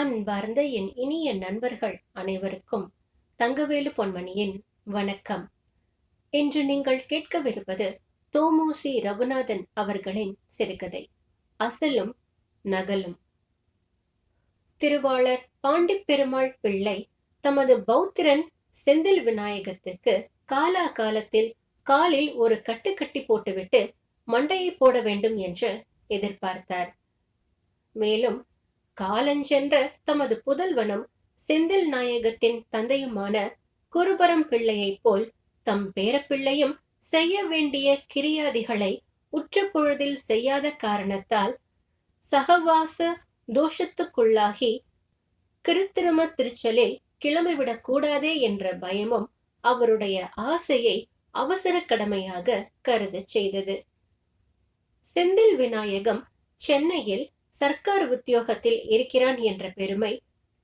அன்பார்ந்த என் இனிய நண்பர்கள் அனைவருக்கும் தங்கவேலு பொன்மணியின் வணக்கம். இன்று நீங்கள் கேட்கவிருப்பது தோமோசி ரகுநாதன் அவர்களின் சிறுகதை அசலும் நகலும். திருவாளர் பாண்டிப்பெருமாள் பிள்ளை தமது பௌத்திரன் செந்தில் விநாயகத்துக்கு காலா காலத்தில் காலில் ஒரு கட்டு கட்டி போட்டுவிட்டு மண்டையை போட வேண்டும் என்று எதிர்பார்த்தார். மேலும் காலஞ்சென்ற தமது புதல்வனும் செந்தில் நாயகத்தின் தந்தையுமான குருபரம் பிள்ளையைப் போல் தம் பேரப்பிள்ளையும் செய்ய வேண்டிய கிரியாதிகளை உற்ற பொழுதில் செய்யாத காரணத்தால் சகவாச தோஷத்துக்குள்ளாகி கிருத்திரும திருச்சலில் கிளம்பிவிடக் கூடாதே என்ற பயமும் அவருடைய ஆசையை அவசர கடமையாக கருதச் செய்தது. செந்தில் விநாயகம் சென்னையில் சர்க்கார் உத்தியோகத்தில் இருக்கிறான் என்ற பெருமை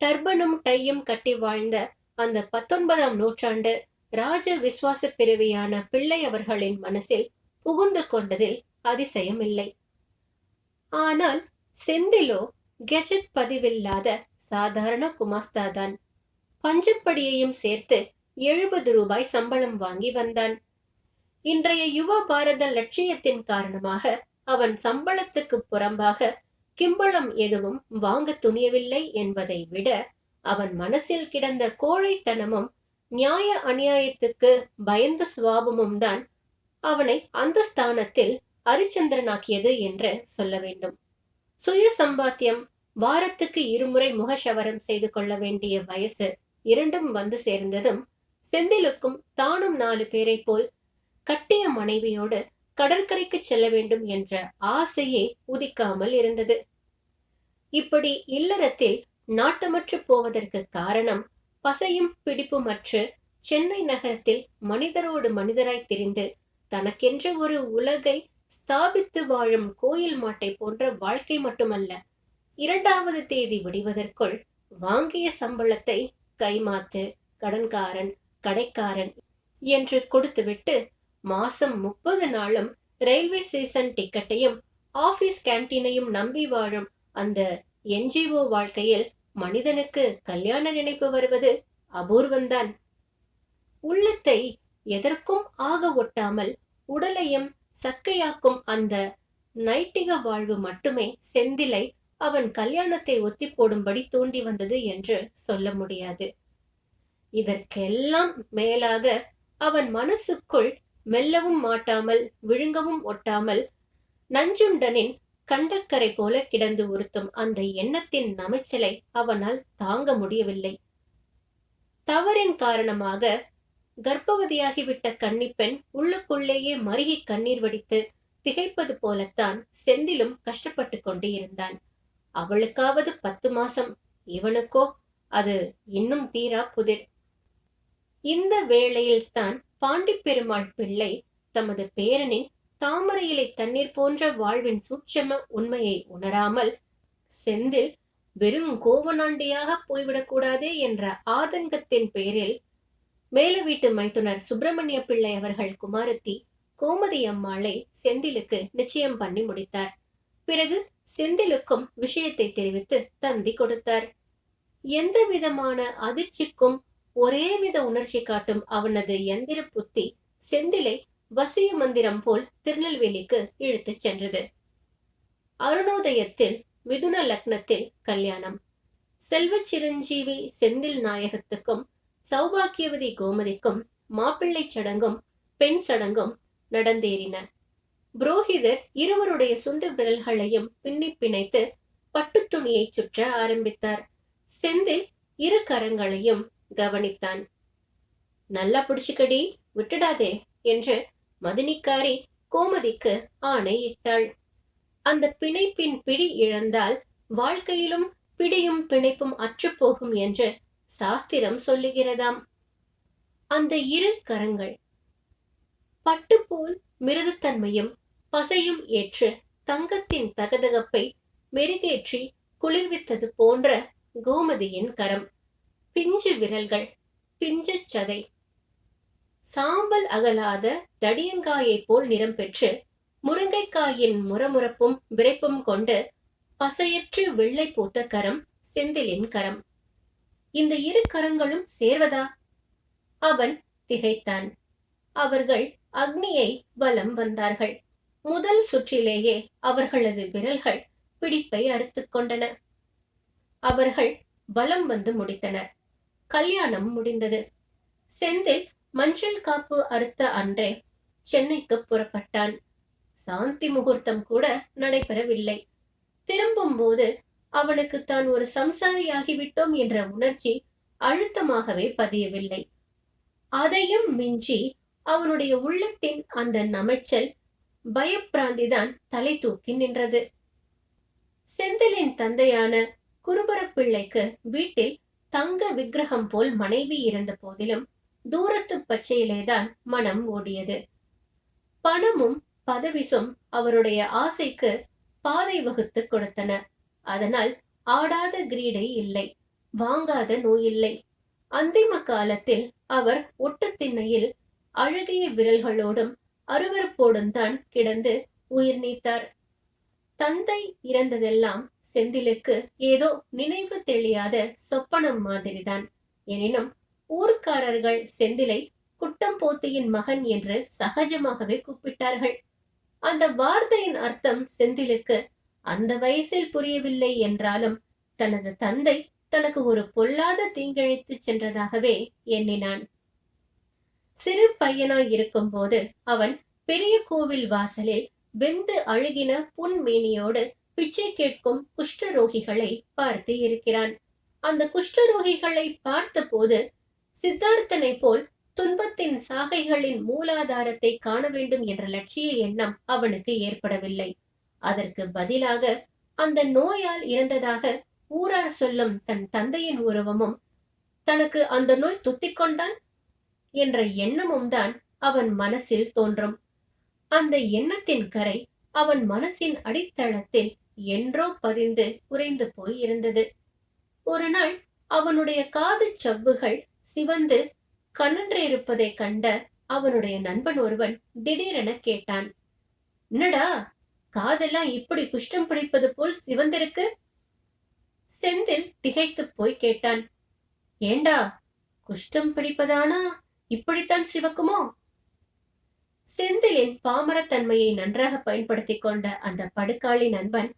டர்பனும் டையும் கட்டி வாழ்ந்த அந்த பத்தொன்பதாம் நூற்றாண்டு ராஜ விசுவாச பிரிவியான பிள்ளை அவர்களின் மனசில் புகுந்து கொண்டதில் அதிசயம் இல்லை ஆனால் செந்திலோ கெஜெட் பதிவில்லாத சாதாரண குமாஸ்தாதான். பஞ்சப்படியையும் சேர்த்து எழுபது ரூபாய் சம்பளம் வாங்கி வந்தான். இன்றைய யுவ பாரத லட்சியத்தின் காரணமாக அவன் சம்பளத்துக்கு புறம்பாக கிம்பளம் எதுவும் வாங்க துணியவில்லை என்பதை விட அவன் மனசில் கிடந்த கோழைத்தனமும் நியாய அநியாயத்துக்கு பயந்த சுவாபமும் தான் அவனை அந்த ஸ்தானத்தில் அரிச்சந்திரனாக்கியது என்று சொல்ல வேண்டும். சுய சம்பாத்தியம் வாரத்துக்கு இருமுறை முகசவரம் செய்து கொள்ள வேண்டிய வயசு இரண்டும் வந்து சேர்ந்ததும் செந்திலுக்கும் தானும் நாலு பேரை போல் கட்டிய மனைவியோடு கடற்கரைக்கு செல்ல வேண்டும் என்ற ஆசையே உதிக்காமல் இருந்தது. இப்படி இல்லறத்தில் நாட்டமற்று போவதற்கு காரணம் பசையும் பிடிப்புமற்று சென்னை நகரத்தில் மனிதரோடு மனிதராய் திரிந்து தனக்கென்ற ஒரு உலகை ஸ்தாபித்து வாழும் கோயில் மாட்டை போன்ற வாழ்க்கை மட்டுமல்ல இரண்டாவது தேதி விடுவதற்குள் வாங்கிய சம்பளத்தை கைமாத்து கடன்காரன் கடைக்காரன் என்று கொடுத்துவிட்டு மாசம் முப்பது நாளும் ரயில்வே ஸ்டேஷன் டிக்கெட்டையும் ஆபீஸ் கேன்டீனையும் நம்பி வாழும் அந்த என்ஜிஓ வாழ்க்கையில் மனிதனுக்கு கல்யாண நினைப்பு வருவது அபூர்வம்தான். உள்ளத்தை எதற்கும் ஆக ஒட்டாமல் உடலையும் சக்கையாக்கும் அந்த நைட்டிக வாழ்வு மட்டுமே செந்திலை அவன் கல்யாணத்தை ஒத்தி போடும்படி தூண்டி வந்தது என்று சொல்ல முடியாது. இதற்கெல்லாம் மேலாக அவன் மனசுக்குள் மெல்லவும் மாட்டாமல் விழுங்கவும் ஒட்டாமல் நஞ்சுண்டனின் கண்டக்கரை போல கிடந்து உறுத்தும் அந்த எண்ணத்தின் நமைச்சலை அவனால் தாங்க முடியவில்லை. தவறின் காரணமாக கர்ப்பவதியாகிவிட்ட கன்னிப்பெண் உள்ளுக்குள்ளேயே மருகி கண்ணீர் வடித்து திகைப்பது போலத்தான் செந்திலும் கஷ்டப்பட்டு கொண்டு இருந்தான். அவளுக்காவது பத்து மாசம். இவனுக்கோ அது இன்னும் தீரா புதிர். இந்த வேளையில் தான் பாண்டிப்பெருமாள் பிள்ளை தமது பேரனின் தாமரை இலை தண்ணீர் போன்ற வாழ்வின் சூட்சம உண்மையை உணராமல் செந்தில் வெறும் கோவனாண்டியாக போய்விடக்கூடாதே என்ற ஆதங்கத்தின் பேரில் மேல வீட்டு மைத்துனர் சுப்பிரமணிய பிள்ளை அவர்கள் குமாரத்தி கோமதி அம்மாளை செந்திலுக்கு நிச்சயம் பண்ணி முடித்தார். பிறகு செந்திலுக்கும் விஷயத்தை தெரிவித்து தந்தி கொடுத்தார். எந்த விதமான அதிர்ச்சிக்கும் ஒரே வித உணர்ச்சி காட்டும் அவனது எந்திர புத்தி செந்திலை வசிய மந்திரம் போல் திருநெல்வேலிக்கு இழுத்துச் சென்றது. அருணோதயத்தில் மிதுன லக்னத்தில் கல்யாணம். செல்வ சிரஞ்சீவி செந்தில் நாயகத்துக்கும் சௌபாக்கியவதி கோமதிக்கும் மாப்பிள்ளை சடங்கும் பெண் சடங்கும் நடந்தேறின. புரோஹிதர் இருவருடைய சுண்டு விரல்களையும் பின்னி பிணைத்து பட்டு துணியை சுற்ற ஆரம்பித்தார். செந்தில் இரு கரங்களையும் கவனித்தான். நல்லா பிடிச்சுக்கடி விட்டுடாதே என்று மதினிக்காரி கோமதிக்கு ஆணையிட்டாள். அந்த பிணைப்பின் பிடி இழந்தால் வாழ்க்கையிலும் பிடியும் பிணைப்பும் அற்றுப்போகும் என்று சாஸ்திரம் சொல்லுகிறதாம். அந்த இரு கரங்கள் பட்டு போல் மிருதுத்தன்மையும் பசையும் ஏற்று தங்கத்தின் தகதகப்பை மெருகேற்றி குளிர்வித்தது போன்ற கோமதியின் கரம். பிஞ்சு விரல்கள் பிஞ்சு சதை. சாம்பல் அகலாத தடியங்காயை போல் நிறம் பெற்று முருங்கைக்காயின் முரமுரப்பும் விரைப்பும் கொண்டு பசையற்று வெள்ளை பூத்த கரம் செந்திலின் கரம். இந்த இரு கரங்களும் சேர்வதா? அவன் திகைத்தான். அவர்கள் அக்னியை வலம் வந்தார்கள். முதல் சுற்றிலேயே அவர்களது விரல்கள் பிடிப்பை அறுத்துக் கொண்டன. அவர்கள் வலம் வந்து முடித்தனர். கல்யாணம் முடிந்தது. செந்தில் மஞ்சள் காப்பு அறுத்த அன்றே சென்னைக்கு புறப்பட்டான். சாந்தி முகூர்த்தம் கூட நடைபெறவில்லை. திரும்பும் போது அவனுக்கு தான் ஒரு சம்சாரியாகிவிட்டோம் என்ற உணர்ச்சி அழுத்தமாகவே பதியவில்லை. அதையும் மிஞ்சி அவனுடைய உள்ளத்தின் அந்த நமைச்சல் பயப்பிராந்திதான் தலை தூக்கி நின்றது. செந்திலின் தந்தையான குருபரப்பிள்ளைக்கு வீட்டில் தங்க விக்கிரகம் போல் மனைவி இருந்த போதிலும் தூரத்து பச்சையிலேதான் மனம் ஓடியது. பணமும் பதவிசும் அவருடைய ஆசைக்கு பாதை வகுத்து கொடுத்தன. அதனால் ஆடாத கிரீடை இல்லை வாங்காத நோயில்லை அந்திம காலத்தில் அவர் ஒட்டுத்திண்ணையில் அழகிய விரல்களோடும் அருவருப்போடும் தான் கிடந்து உயிர் நீத்தார். தந்தை இறந்ததெல்லாம் செந்திலுக்கு ஏதோ நினைவு தெளியாத சொப்பனம் மாதிரிதான். எனினும் ஊர்க்காரர்கள் செந்திலை குட்டம்போத்தியின் மகன் என்று சகஜமாகவே கூப்பிட்டார்கள். அந்த வார்த்தையின் அர்த்தம் செந்திலுக்கு அந்த வயசில் புரியவில்லை என்றாலும் தனது தந்தை தனக்கு ஒரு பொல்லாத தீங்கிழைத்து சென்றதாகவே எண்ணினான். சிறு பையனாய் இருக்கும்போது அவன் பெரிய கோவில் வாசலில் வெந்து அழுகின புன்மேனியோடு பிச்சை கேட்கும் குஷ்டரோகிகளை பார்த்து இருக்கிறான். அந்த குஷ்டரோகிகளை பார்த்தபோது சித்தார்த்தனை போல் துன்பத்தின் சாகைகளின் மூலாதாரத்தை காண வேண்டும் என்ற லட்சிய எண்ணம் அவனுக்கு ஏற்படவில்லை. அதற்கு பதிலாக அந்த நோயால் இறந்ததாக ஊரார் சொல்லும் தன் தந்தையின் உருவமும் தனக்கு அந்த நோய் துத்திக்கொண்டான் என்ற எண்ணமும் தான் அவன் மனசில் தோன்றும். அந்த எண்ணத்தின் கரை அவன் மனசின் அடித்தளத்தில் என்றோ பதிந்து உறைந்து போய் இருந்தது. ஒரு நாள் அவனுடைய காது சவ்வுகள் சிவந்து கண்ணன்றிருப்பதை கண்ட அவனுடைய நண்பன் ஒருவன் திடீரென கேட்டான் என்னடா காதெல்லாம் இப்படி குஷ்டம் பிடிப்பது போல் சிவந்திருக்கு? செந்தில் திகைத்து போய் கேட்டான் ஏண்டா குஷ்டம் பிடிப்பதானா? இப்படித்தான் சிவக்குமோ? செந்திலின் பாமரத்தன்மையை நன்றாக பயன்படுத்தி கொண்ட அந்த படுக்காளி நண்பன்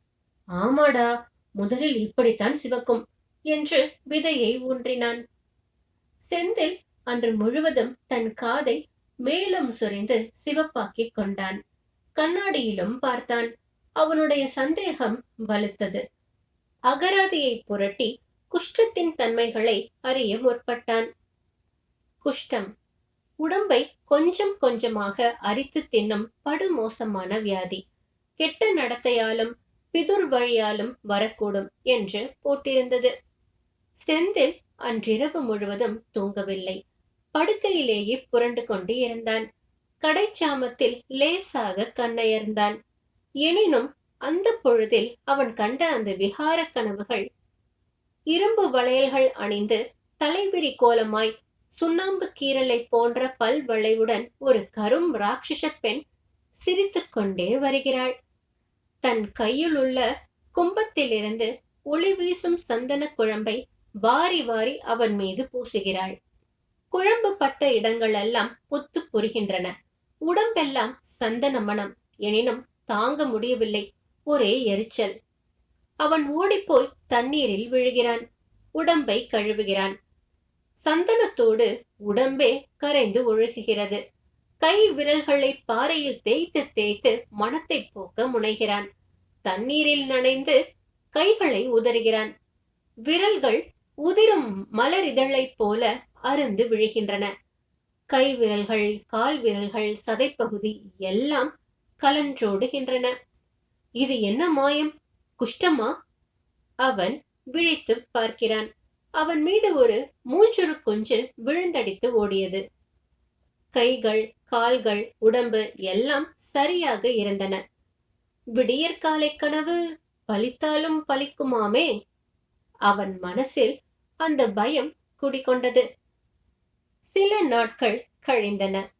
ஆமாடா முதலில் இப்படித்தான் சிவக்கும் என்று விதையை ஊன்றினான். செந்தில் அன்று முழுவதும் தன் காதை மேலும் சுரிந்து சிவப்பாக்கிக் கொண்டான். கண்ணாடியிலும் பார்த்தான். அவனுடைய சந்தேகம் வலுத்தது. அகராதியை புரட்டி குஷ்டத்தின் தன்மைகளை அறிய முற்பட்டான். குஷ்டம் உடம்பை கொஞ்சம் கொஞ்சமாக அரித்து தின்னும் படுமோசமான வியாதி. கெட்ட நடத்தையாலும் பிதுர் வழியாலும் வரக்கூடும் என்று போட்டிருந்தது. செந்தில் அன்றிரவு முழுவதும் தூங்கவில்லை. படுக்கையிலேயே புரண்டு கொண்டு இருந்தான். கடைச்சாமத்தில் லேசாக கண்ணயர்ந்தான். எனினும் அந்த பொழுதில் அவன் கண்ட அந்த விகார கனவுகள் இரும்பு வளையல்கள் அணிந்து தலைவிரி கோலமாய் சுண்ணாம்பு கீரலை போன்ற பல் வளைவுடன் ஒரு கரும் ராட்சச பெண் சிரித்துக்கொண்டே வருகிறாள். தன் கையில் உள்ள கும்பத்திலிருந்து ஒளி வீசும் சந்தன குழம்பை வாரி வாரி அவன் மீது பூசுகிறாள். குழம்பு பட்ட இடங்களெல்லாம் புத்து புரிகின்றன உடம்பெல்லாம் சந்தன மனம் எனினும் தாங்க முடியவில்லை. ஒரே எரிச்சல். அவன் ஓடிப்போய் தண்ணீரில் விழுகிறான். உடம்பை கழுவுகிறான். சந்தனத்தோடு உடம்பே கரைந்து ஒழுகுகிறது. கை விரல்களை பாறையில் தேய்த்து தேய்த்து மனத்தை போக்க முனைகிறான். தண்ணீரில் நனைந்து கைகளை உதறுகிறான். விரல்கள் உதிரும் மலர் இதழைப் போல அருந்து விழுகின்றன. கை விரல்கள் கால் விரல்கள் சதைப்பகுதி எல்லாம் கலன்றோடுகின்றன. இது என்ன மாயம்? குஷ்டமா? அவன் விழித்து பார்க்கிறான். அவன் மீது ஒரு மூஞ்சொரு குஞ்சு விழுந்தடித்து ஓடியது. கைகள் கால்கள் உடம்பு எல்லாம் சரியாக இருந்தன. விடியற்காலை கனவு பலித்தாலும் பலிக்குமாமே? அவன் மனசில் அந்த பயம் குடிகொண்டது. சில நாட்கள் கழிந்தன.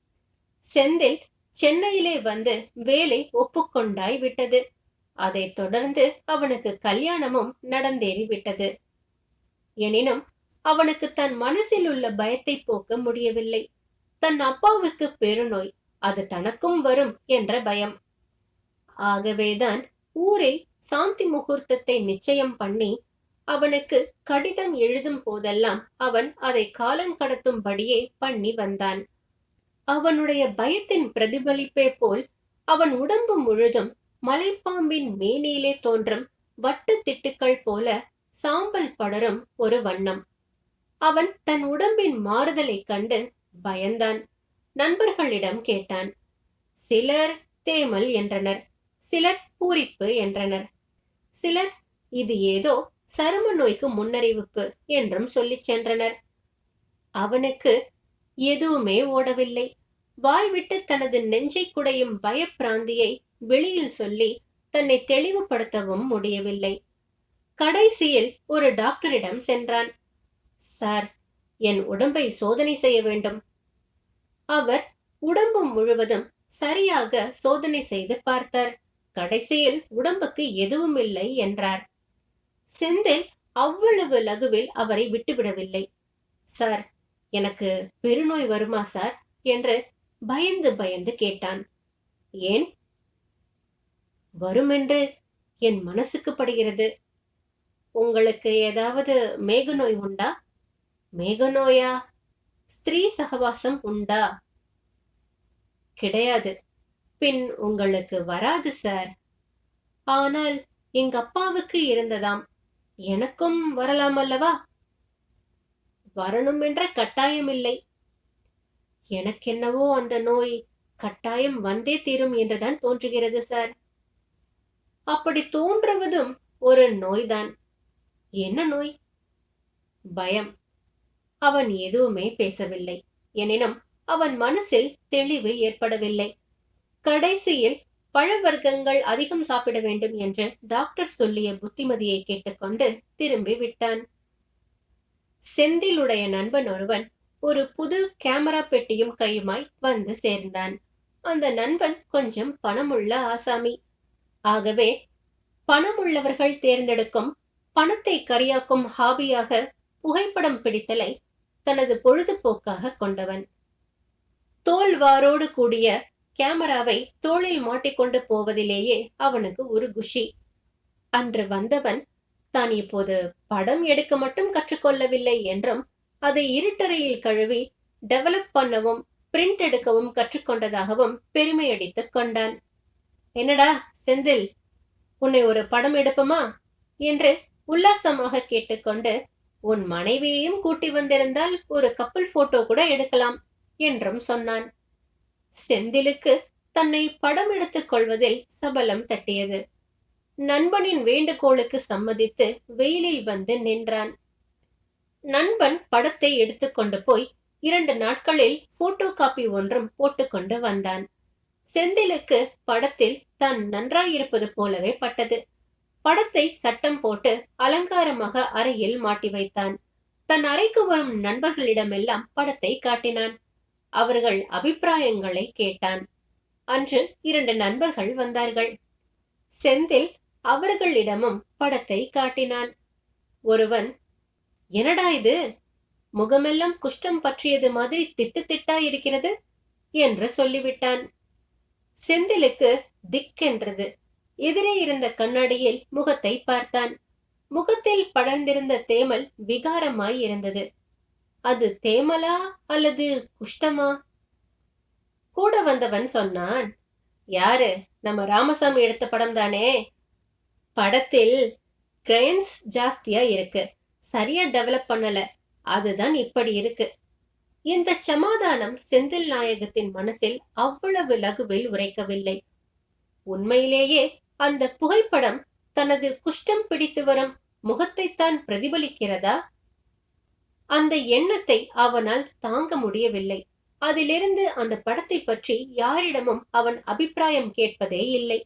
செந்தில் சென்னையிலே வந்து வேலை ஒப்புக்கொண்டாய் விட்டது. அதைத் தொடர்ந்து அவனுக்கு கல்யாணமும் நடந்தேறி விட்டது. எனினும் அவனுக்கு தன் மனசில் உள்ள பயத்தை போக்க முடியவில்லை. தன் அப்பாவுக்கு பெருநோய் அது தனக்கும் வரும் என்ற பயம். ஆகவேதான் ஊரில் சாந்தி முகூர்த்தத்தை நிச்சயம் பண்ணி அவனுக்கு கடிதம் எழுதும் போதெல்லாம் அவன் அதை காலம் கடத்தும்படியே பண்ணி வந்தான். அவனுடைய பயத்தின் பிரதிபலிப்பே போல் அவன் உடம்பு முழுதும் மலைப்பாம்பின் மேனியிலே தோன்றும் வட்டு திட்டுக்கள் போல சாம்பல் படரும் ஒரு வண்ணம். அவன் தன் உடம்பின் மாறுதலைக் கண்டு பயந்தான். நண்பர்களிடம் கேட்டான் சிலர் தேமல் என்றனர் சிலர் பூரிப்பு என்றனர் சிலர் இது ஏதோ சரும நோய்க்கு முன்னறிவிப்பு என்றும் சொல்லிச் சென்றனர். அவனுக்கு எதுவுமே ஓடவில்லை. வாய்விட்டு தனது நெஞ்சை குடையும் பயப்பிராந்தியை வெளியில் சொல்லி தன்னை தெளிவுபடுத்தவும் முடியவில்லை. கடைசியில் ஒரு டாக்டரிடம் சென்றான் சார் என் உடம்பை சோதனை செய்ய வேண்டும். அவர் உடம்பு முழுவதும் சரியாக சோதனை செய்து பார்த்தார். கடைசியில் உடம்புக்கு எதுவும் இல்லை என்றார். செந்தில் அவ்வளவு லகுவில் அவரை விட்டுவிடவில்லை. சார் எனக்கு பெருநோய் வருமா சார்? என்று பயந்து பயந்து கேட்டான். ஏன்? வருமென்று என் மனசுக்கு படுகிறது. உங்களுக்கு ஏதாவது மேகநோய் உண்டா? மேகநோயா? ஸ்திரீ சகவாசம் உண்டா? கிடையாது. பின் உங்களுக்கு வராது சார் ஆனால் எங்க அப்பாவுக்கு இருந்ததாம். எனக்கும் வரலாம் அல்லவா? வரணும் என்ற கட்டாயமில்லை எனக்கென்னவோ அந்த நோய் கட்டாயம் வந்தே தீரும் என்றுதான் தோன்றுகிறது சார் அப்படி தோன்றுவதும் ஒரு நோய்தான். என்ன நோய்? பயம். அவன் எதுவுமே பேசவில்லை. எனினும் அவன் மனசில் தெளிவு ஏற்படவில்லை. கடைசியில் பழவர்க்கங்கள் அதிகம் சாப்பிட வேண்டும் என்று டாக்டர் சொல்லிய புத்திமதியை கேட்டுக்கொண்டு திரும்பி விட்டான். செந்திலுடைய நண்பன் ஒருவன் ஒரு புது கேமரா பெட்டியும் கையுமாய் வந்து சேர்ந்தான். அந்த நண்பன் கொஞ்சம் பணமுள்ள ஆசாமி. ஆகவே பணமுள்ளவர்கள் தேர்ந்தெடுக்கும் பணத்தை கரியாக்கும் ஹாபியாக புகைப்படம் பிடித்தலை தனது பொழுதுபோக்காக கொண்டவன். தோல்வாரோடு கூடிய கேமராவை தோளில் மாட்டிக்கொண்டு போவதிலேயே அவனுக்கு ஒரு குஷி. அன்று வந்தவன் தான் இப்போது படம் எடுக்க மட்டும் கற்றுக்கொள்ளவில்லை என்றும் அதை இருட்டறையில் கழுவி டெவலப் பண்ணவும் பிரிண்ட் எடுக்கவும் கற்றுக்கொண்டதாகவும் பெருமையடித்து கொண்டான். என்னடா செந்தில் உன்னை ஒரு படம் எடுப்போமா? என்று உல்லாசமாக கேட்டுக்கொண்டு உன் மனைவியையும் கூட்டி வந்திருந்தால் ஒரு கப்பல் போட்டோ கூட எடுக்கலாம் என்றும் சொன்னான். செந்திலுக்கு தன்னை படம் எடுத்துக் கொள்வதில் சபலம் தட்டியது. நண்பனின் வேண்டுகோளுக்கு சம்மதித்து வெயிலில் வந்து நின்றான். நண்பன் படத்தை எடுத்துக்கொண்டு போய் இரண்டு நாட்களில் போட்டோ காப்பி ஒன்றும் போட்டுக்கொண்டு வந்தான். செந்திலுக்கு படத்தில் தான் நன்றாயிருப்பது போலவே பட்டது. படத்தை சட்டம் போட்டு அலங்காரமாக அறையில் மாட்டி வைத்தான். தன் அறைக்கு வரும் நண்பர்களிடமெல்லாம் படத்தை காட்டினான். அவர்கள் அபிப்பிராயங்களை கேட்டான். அன்று இரண்டு நண்பர்கள் வந்தார்கள். செந்தில் அவர்களிடமும் படத்தை காட்டினான். ஒருவன் என்னடா இது? முகமெல்லாம் குஷ்டம் பற்றியது மாதிரி திட்டு திட்டா இருக்கிறது? என்று சொல்லிவிட்டான். செந்திலுக்கு திக்கென்றது. எதிரே இருந்த கண்ணாடியில் முகத்தை பார்த்தான். முகத்தில் படர்ந்திருந்த தேமல் விகாரமாய் இருந்தது. அது தேமலா அல்லது குஷ்டமா? கூட வந்தவன் சொன்னான் யாரு? நம்ம ராமசாமி எடுத்த படம் தானே? படத்தில் கிரைன்ஸ் ஜாஸ்தியா இருக்கு. சரியா டெவலப் பண்ணல. அதுதான் இப்படி இருக்கு. இந்த சமாதானம் செந்தில் நாயகத்தின் மனசில் அவ்வளவு லகுவில் உரைக்கவில்லை. உண்மையிலேயே அந்த புகைப்படம் தனது குஷ்டம் பிடித்து வரும் முகத்தைத்தான் பிரதிபலிக்கிறதா? அந்த எண்ணத்தை அவனால் தாங்க முடியவில்லை. அதிலிருந்து அந்த படத்தை பற்றி யாரிடமும் அவன் அபிப்பிராயம் கேட்பதே இல்லை.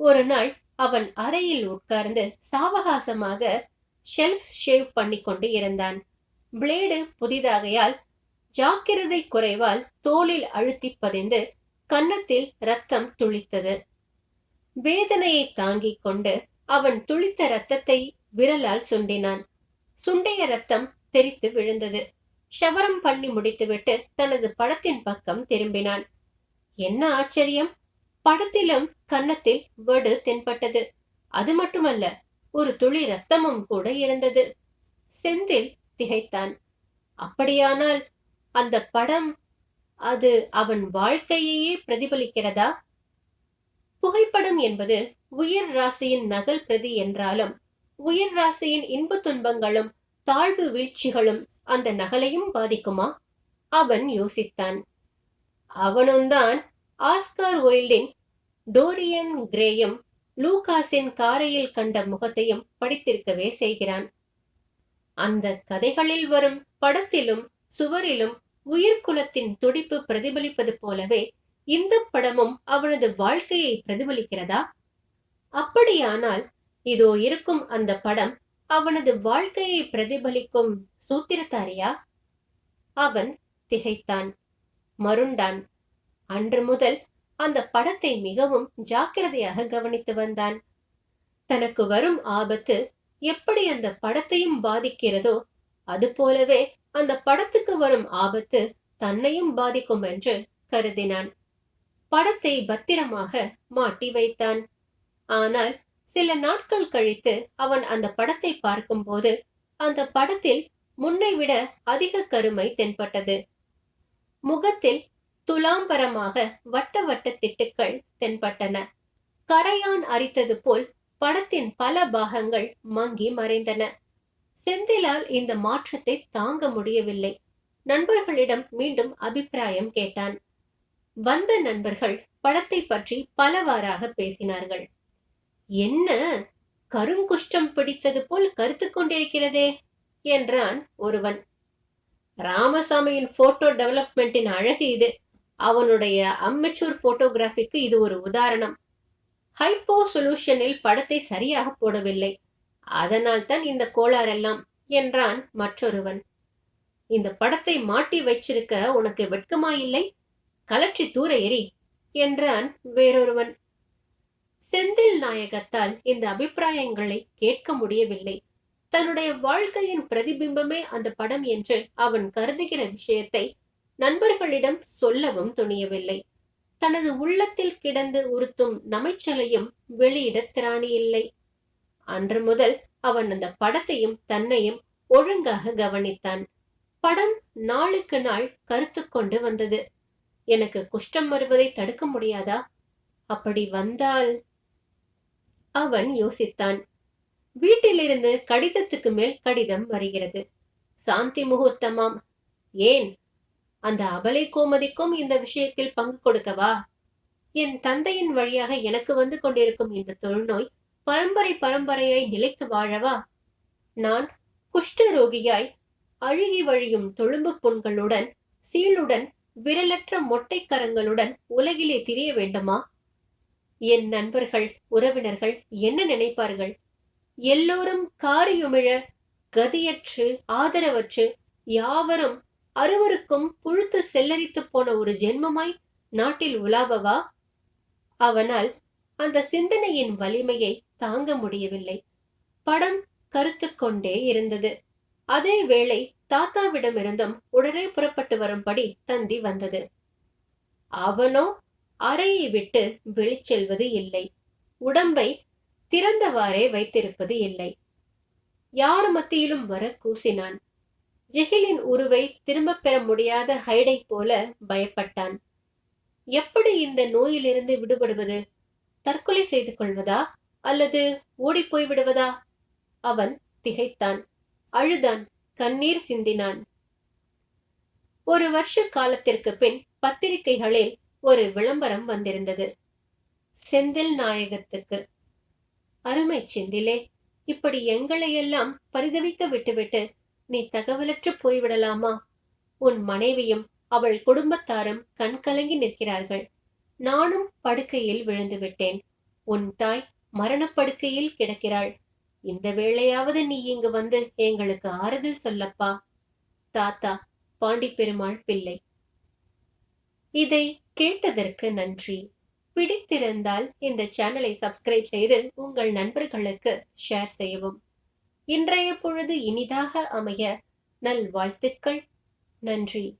ஒரு நாள் அவன் அறையில் உட்கார்ந்து சாவகாசமாக ஷெல்ஃப் ஷேவ் பண்ணி கொண்டு இருந்தான். பிளேடு புதிதாகையால் ஜாக்கிரதை குறைவால் தோளில் அழுத்தி பதிந்து கன்னத்தில் ரத்தம் துளித்தது. வேதனையை தாங்கிக் கொண்டு அவன் துளித்த ரத்தத்தை விரலால் சுண்டினான். சுண்டைய ரத்தம் தெரித்து விழுந்தது. ஷவரம் பண்ணி முடித்துவிட்டு தனது படத்தின் பக்கம் திரும்பினான். என்ன ஆச்சரியம்? படத்திலும் கன்னத்தில் வடு தென்பட்டது. அது மட்டுமல்ல ஒரு துளி ரத்தமும் கூட இருந்தது. செந்தில் திகைத்தான். அப்படியானால் அந்த படம் அது அவன் வாழ்க்கையையே பிரதிபலிக்கிறதா? புகைப்படம் என்பது உயிர் ராசியின் நகல் பிரதி என்றாலும் உயிர் ராசியின் இன்ப துன்பங்களும் தாழ்வு வீழ்ச்சிகளும் அந்த நகலையும் பாதிக்குமா? அவன் யோசித்தான். அவனும்தான் ஆஸ்கார் ஒயில்டின் டோரியன் கிரேயும் லூகாஸின் காரையில் கண்ட முகத்தையும் படித்திருக்கவே செய்கிறான். அந்த கதைகளில் வரும் படத்திலும் சுவரிலும் உயிர்குலத்தின் துடிப்பு பிரதிபலிப்பது போலவே இந்த படமும் அவனது வாழ்க்கையை பிரதிபலிக்கிறதா? அப்படியானால் இதோ இருக்கும் அந்த படம் அவனது வாழ்க்கையை பிரதிபலிக்கும் சூத்திரத்தாரியா அவன் திகைத்தான் மருண்டான். அன்று முதல் அந்த படத்தை மிகவும் ஜாக்கிரதையாக கவனித்து வந்தான். தனக்கு வரும் ஆபத்து எப்படி அந்த படத்தையும் பாதிக்கிறதோ அது போலவே அந்த படத்துக்கு வரும் ஆபத்து தன்னையும் பாதிக்கும் என்று கருதினான். படத்தை பத்திரமாக மாட்டி வைத்தான். ஆனால் சில நாட்கள் கழித்து அவன் அந்த படத்தை பார்க்கும்போது அந்த படத்தில் முன்னை விட அதிக கருமை தென்பட்டது. முகத்தில் துலாம்பரமாக வட்ட வட்ட திட்டுக்கள் தென்பட்டன. கரையான் அரித்தது போல் படத்தின் பல பாகங்கள் மங்கி மறைந்தன. செந்திலால் இந்த மாற்றத்தை தாங்க முடியவில்லை. நண்பர்களிடம் மீண்டும் அபிப்பிராயம் கேட்டான். வந்த நண்பர்கள் படத்தை பற்றி பலவாறாக பேசினார்கள். என்ன? கருங்குஷ்டம் பிடித்தது போல் கருத்து கொண்டிருக்கிறதே? என்றான் ஒருவன். ராமசாமியின் போட்டோ டெவலப்மெண்டின் அழகு இது. அவனுடைய அம்மெச்சூர் போட்டோகிராஃபிக்கு இது ஒரு உதாரணம். ஹைப்போ சொல்யூஷனில் படத்தை சரியாக போடவில்லை. அதனால் தான் இந்த கோளாறெல்லாம் என்றான் மற்றொருவன். இந்த படத்தை மாட்டி வச்சிருக்க உனக்கு வெட்கமா இல்லை? கலற்றி தூர எறி என்றான் வேறொருவன். செந்தில் நாயகத்தால் இந்த அபிப்பிராயங்களை கேட்க முடியவில்லை. தன்னுடைய வாழ்க்கையின் பிரதிபிம்பமே அந்த படம் என்று அவன் கருதுகிற விஷயத்தை நண்பர்களிடம் சொல்லவும் துணியவில்லை. தனது உள்ளத்தில் கிடந்து உறுத்தும் நமைச்சலையும் வெளியிட திராணி இல்லை அன்று முதல் அவன் அந்த படத்தையும் தன்னையும் ஒழுங்காக கவனித்தான். படம் நாளுக்கு நாள் கருத்து கொண்டு வந்தது. எனக்கு குஷ்டம் வருவதை தடுக்க முடியாதா? அப்படி வந்தால்? அவன் யோசித்தான். வீட்டிலிருந்து கடிதத்துக்கு மேல் கடிதம் வருகிறது. சாந்தி முகூர்த்தமாம். ஏன்? அந்த அபலை கோமதிக்கும் இந்த விஷயத்தில் பங்கு கொடுக்கவா? என் தந்தையின் வழியாக எனக்கு வந்து கொண்டிருக்கும் இந்த தொழுநோய் பரம்பரை பரம்பரையை நிலைத்து வாழவா? நான் குஷ்ட ரோகியாய் அழுகி வழியும் தொழும்பு புண்களுடன் சீளுடன் விரலற்ற மொட்டைக்கரங்களுடன் உலகிலே திரிய வேண்டுமா? என் நண்பர்கள் உறவினர்கள் என்ன நினைப்பார்கள்? எல்லோரும் காரியுமிழ கதியற்று ஆதரவற்று யாவரும் அறுவருக்கும் புழுத்து செல்லரித்து போன ஒரு ஜென்மமாய் நாட்டில் உலாவவா? அவனால் அந்த சிந்தனையின் வலிமையை தாங்க முடியவில்லை. படம் கருத்து கொண்டே இருந்தது. அதே வேளை தாத்தாவிடமிருந்தும் உடனே புறப்பட்டு வரும்படி தந்தி வந்தது. அவனோ அறையை விட்டு வெளிச்செல்வது இல்லை. உடம்பை திறந்தவாறே வைத்திருப்பது இல்லை. யார் மத்தியிலும் வர கூசினான். ஜெகிலின் உருவை திரும்பப் பெற முடியாத ஹைடை போல பயப்பட்டான். எப்படி இந்த நோயிலிருந்து விடுபடுவது? தற்கொலை செய்து கொள்வதா? அல்லது ஓடிப்போய் விடுவதா அவன் திகைத்தான். அழுதான். கண்ணீர் சிந்தினான். ஒரு வருஷ காலத்திற்கு பின் பத்திரிகைகளில் ஒரு விளம்பரம் வந்திருந்தது. செந்தில் நாயகத்துக்கு. அருமை செந்திலே இப்படி எங்களையெல்லாம் பரிதவிக்க விட்டுவிட்டு நீ தகவலற்று போய்விடலாமா? உன் மனைவியும் அவள் குடும்பத்தாரும் கண்கலங்கி நிற்கிறார்கள். நானும் படுக்கையில் விழுந்து விட்டேன் உன் தாய் மரணப்படுக்கையில் கிடக்கிறாள். இந்த வேளையாவது நீ இங்கு வந்து எங்களுக்கு ஆறுதல் சொல்லப்பா. தாத்தா பாண்டி பெருமாள் பிள்ளை. இதை கேட்டதற்கு நன்றி. பிடித்திருந்தால் இந்த சேனலை சப்ஸ்கிரைப் செய்து உங்கள் நண்பர்களுக்கு ஷேர் செய்யவும். இன்றைய பொழுது இனிதாக அமைய நல்வாழ்த்துக்கள். நன்றி.